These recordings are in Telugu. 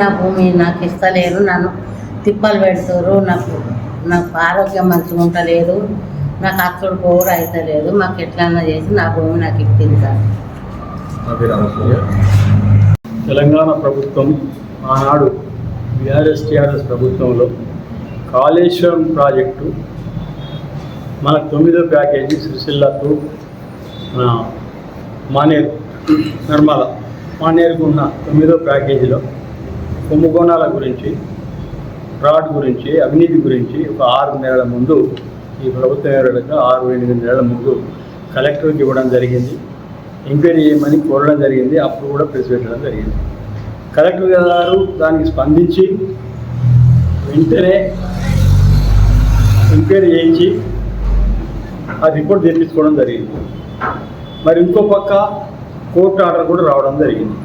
నా భూమి నాకు ఇస్తలేరు నన్ను తిప్పలు పెడుతురు నాకు నాకు ఆరోగ్యం మంచిగా ఉండలేదు నాకు అచ్చుడు పోరు అవుతలేదు మాకు ఎట్లన్నా చేసి నా భూమి నాకు ఇప్పింది సార్. తెలంగాణ ప్రభుత్వం ఆనాడు బీఆర్ఎస్ టీఆర్ఎస్ ప్రభుత్వంలో కాళేశ్వరం ప్రాజెక్టు మన తొమ్మిదో ప్యాకేజీ సిరిసిల్ల టు మన మానేరు నిర్మల మానేరుకు ఉన్న తొమ్మిదో ప్యాకేజీలో కుంభకోణాల గురించి ఫ్రాడ్ గురించి అవినీతి గురించి ఒక ఆరు నెలల ముందు ఈ ప్రభుత్వం ఏడాదిగా ఆరు ఎనిమిది నెలల ముందు కలెక్టర్కి ఇవ్వడం జరిగింది. ఎంక్వైరీ చేయమని కోరడం జరిగింది. అప్పుడు కూడా ప్రెస్ పెట్టడం జరిగింది. కలెక్టర్ గారు దానికి స్పందించి వెంటనే ఎంక్వైరీ చేయించి ఆ రిపోర్ట్ తెప్పించుకోవడం జరిగింది. మరి ఇంకో పక్క కోర్టు ఆర్డర్ కూడా రావడం జరిగింది.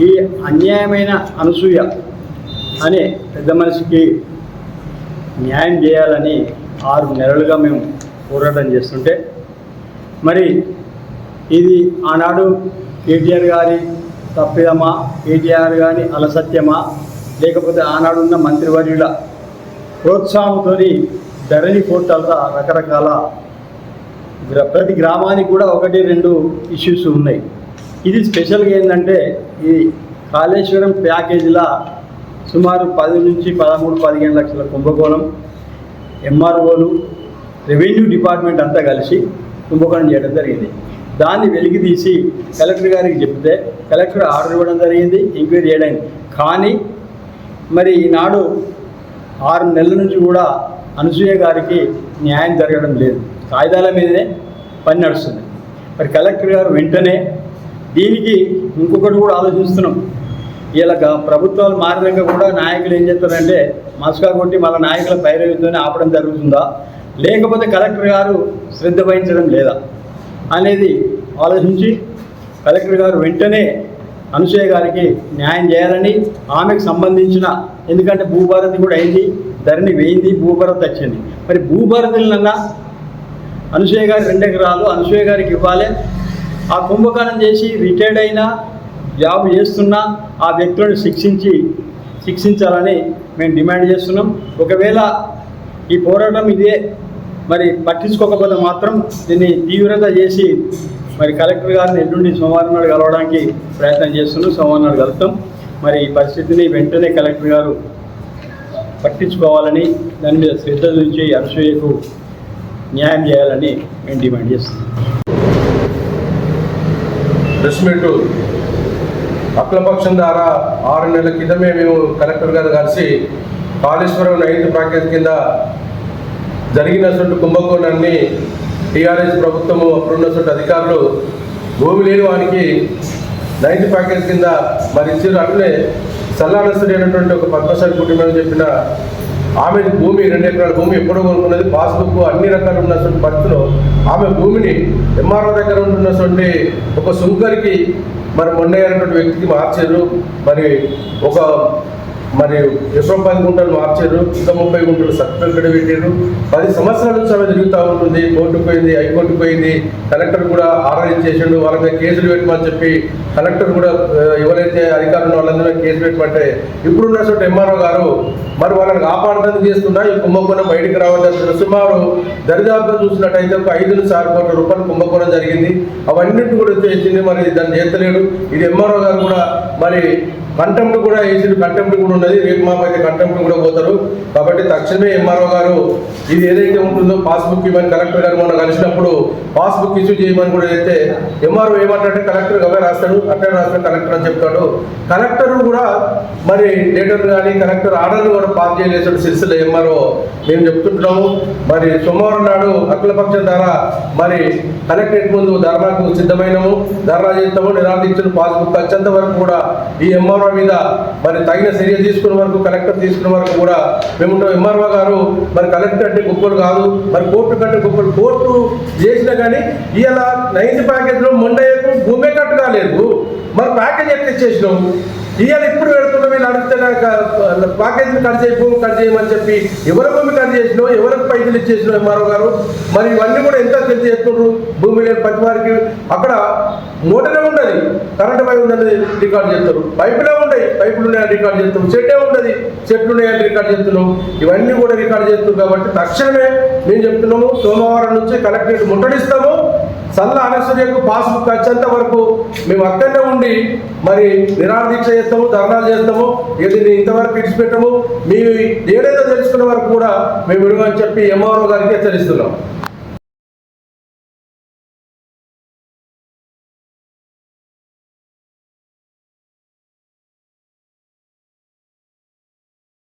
ఈ అన్యాయమైన అనసూయ అనే పెద్ద మనిషికి న్యాయం చేయాలని ఆరు నెలలుగా మేము పోరాటం చేస్తుంటే మరి ఇది ఆనాడు కేటీఆర్ గారి తప్పిదమా కేటీఆర్ గారి అలసత్యమా లేకపోతే ఆనాడు ఉన్న మంత్రివర్యుల ప్రోత్సాహంతో ధరణి పోర్టల్గా రకరకాల ప్రతి గ్రామానికి కూడా ఒకటి రెండు ఇష్యూస్ ఉన్నాయి. ఇది స్పెషల్గా ఏంటంటే ఈ కాళేశ్వరం ప్యాకేజీల సుమారు పది నుంచి పదమూడు పదిహేను లక్షల కుంభకోణం ఎంఆర్ఓలు రెవెన్యూ డిపార్ట్మెంట్ అంతా కలిసి కుంభకోణం చేయడం జరిగింది. దాన్ని వెలికి తీసి కలెక్టర్ గారికి చెప్తే కలెక్టర్ ఆర్డర్ ఇవ్వడం జరిగింది ఎంక్వైరీ చేయడం. కానీ మరి ఈనాడు ఆరు నెలల నుంచి కూడా అనసూయ గారికి న్యాయం జరగడం లేదు. కాగితాల మీదనే పని నడుస్తుంది. మరి కలెక్టర్ గారు వెంటనే దీనికి ఇంకొకటి కూడా ఆలోచిస్తున్నాం. ఇలా ప్రభుత్వాలు మారినాక కూడా నాయకులు ఏం చేస్తారంటే మస్కా కొట్టి మళ్ళీ నాయకుల పైరవితోనే ఆపడం జరుగుతుందా? లేకపోతే కలెక్టర్ గారు శ్రద్ధ వహించడం లేదా? అనేది ఆలోచించి కలెక్టర్ గారు వెంటనే అనుసూయ గారికి న్యాయం చేయాలని ఆమెకు సంబంధించిన ఎందుకంటే భూభారతి కూడా అయింది ధరణి వేయింది భూభారతి వచ్చింది. మరి భూభారతులన్నా అనుసూయ గారి రెండు ఎకరాలు గారికి ఇవ్వాలి ఆ కుంభకర్ణం చేసి రిటైర్డ్ అయినా జాబ్ చేస్తున్నా ఆ వ్యక్తులను శిక్షించి శిక్షించాలని మేము డిమాండ్ చేస్తున్నాం. ఒకవేళ ఈ పోరాటం ఇదే మరి పట్టించుకోకపోతే మాత్రం దీన్ని తీవ్రత చేసి మరి కలెక్టర్ గారిని ఎల్లుండి సోమవారం నాడు కలవడానికి ప్రయత్నం చేస్తున్నాం సోమవారం నాడు కలుస్తాం. మరి ఈ పరిస్థితిని వెంటనే కలెక్టర్ గారు పట్టించుకోవాలని దాని మీద శ్రద్ధ నుంచి అనుసూయకు న్యాయం చేయాలని మేము డిమాండ్ చేస్తున్నాం. ప్రెస్ మీట్ అఖిలపక్షం ద్వారా ఆరు నెలల క్రితమే మేము కలెక్టర్ గారు కలిసి కాళేశ్వరం నైట్ ప్యాకేజ్ కింద జరిగినటువంటి కుంభకోణాన్ని టీఆర్ఎస్ ప్రభుత్వము అప్పుడున్నటువంటి అధికారులు భూమి లేని వానికి నైన్త్ ప్యాకేజ్ కింద మరి ఇచ్చారు అట్లే సల్లానస్తుడి అయినటువంటి ఒక పద్మశాలి కుటుంబం చెప్పిన ఆమె భూమి రెండు ఎకరాల భూమి ఎప్పుడో కొనుక్కున్నది పాస్బుక్ అన్ని రకాలు ఉన్నటువంటి పరిస్థితిలో ఆమె భూమిని ఎంఆర్ఓ దగ్గర ఉంటున్నటువంటి ఒక సుంకర్కి మరి మొన్న అయినటువంటి వ్యక్తికి మార్చారు. మరి ఒక మరి ఎప్పుడో పది గుంటలు మార్చారు. ఇంకా ముప్పై గుంటలు సర్టిఫికెట్ పెట్టారు? పది సంవత్సరాల నుంచి ఆమె తిరుగుతూ ఉంటుంది. కోర్టుకు పోయింది హైకోర్టుకు పోయింది. కలెక్టర్ కూడా ఆర్డర్ చేసిండు వాళ్ళ మీద కేసులు పెట్టమని చెప్పి కలెక్టర్ కూడా ఎవరైతే అధికారులు వాళ్ళందరూ కేసు పెట్టమంటే ఇప్పుడున్నటువంటి ఎంఆర్ఓ గారు మరి వాళ్ళని కాపాడడానికి చేస్తున్నా ఈ కుంభకోణం బయటికి రావద్దని సుమారు దరిదాపుగా చూసినట్టయితే ఒక ఐదు నుంచి ఆరు కోట్ల రూపాయలు కుంభకోణం జరిగింది. అవన్నింటి కూడా తెచ్చింది మరి దాన్ని చేస్తలేడు. ఇది ఎంఆర్ఓ గారు కూడా మరి కంటెంప్ట్ కూడా వేసిన కంటెంప్ట్ కూడా ఉన్నది. రేపు మాకు అయితే కంటెంప్ట్ కూడా పోతారు. కాబట్టి తక్షణమే ఎంఆర్ఓ గారు ఇది ఏదైతే ఉంటుందో పాస్బుక్ ఇవ్వని కలెక్టర్ గారు మొన్న కలిసినప్పుడు పాస్బుక్ ఇష్యూ చేయమని కూడా అయితే ఎంఆర్ఓ ఏమంటాడంటే కలెక్టర్ అవే రాస్తాడు. అట్లే రాస్తాడు కలెక్టర్ అని చెప్తాడు. కలెక్టర్ కూడా మరి డేటర్ కానీ కలెక్టర్ ఆర్డర్లు కూడా పాస్ చేయలేసాడు సిరిసిల్ల ఎంఆర్ఓ మేము చెప్తుంటున్నాము. మరి సోమవారం నాడు అఖిలపక్షం ద్వారా మరి కలెక్టరేట్ ముందు ధర్నాకు సిద్ధమైనము. ధర్నా చేస్తాము. నిరాదీక్షలు పాస్బుక్ వచ్చేంత వరకు కూడా ఈ ఎంఆర్ఓ మీద మరి తగిన చర్య తీసుకున్న వరకు కలెక్టర్ తీసుకున్న వరకు కూడా మేము ఉంటాం. ఎంఆర్ఓ గారు మరి కలెక్టర్ అంటే గొప్పలు కాదు. మరి కోర్టు కంటే గొప్పలు. కోర్టు చేసినా కానీ ఇలా నైన్త్ ప్యాకేజ్లో మొండయ్యకు భూమే కట్టు కాలేదు మరి ప్యాకేజ్ ఎట్లా ఇచ్చేసినాం ఇవాళ ఇప్పుడు పెడుతున్న వీళ్ళు అడిగితే నాకు ప్యాకేజీని కట్ చేయి భూమి కట్ చేయమని చెప్పి ఎవరి భూమి కట్ చేసినో ఎవరికి పైసలు ఇచ్చేసినో ఎంఆర్ఓ గారు. మరి ఇవన్నీ కూడా ఎంత తెలిసి చేస్తున్నారు భూమి లేని ప్రతి వారికి అక్కడ మోటరే ఉండదు. కరెంటు పైపు ఉందని రికార్డ్ చేస్తారు. పైపులే ఉండయి. పైపులు ఉన్నాయని రికార్డ్ చేస్తాం చెట్టే ఉండదు. చెట్లు ఉన్నాయని రికార్డ్ చేస్తున్నాం. ఇవన్నీ కూడా రికార్డ్ చేస్తున్నాం కాబట్టి తక్షణమే మేము చెప్తున్నాము. సోమవారం నుంచి కలెక్టరేట్ ముట్టడిస్తాము. సల్ల అనసూయకు పాస్బుక్ వచ్చేంత వరకు మేము అక్కడనే ఉండి మరి నిరాదీక్ష చేస్తాము ధర్నాలు చేస్తాము ఇది ఇంతవరకు విడిచిపెట్టము. మీ ఏదైతే తెలుసుకున్న వరకు కూడా మేము విడువని చెప్పి ఎంఆర్ఓ గారికి హెచ్చరిస్తున్నాం.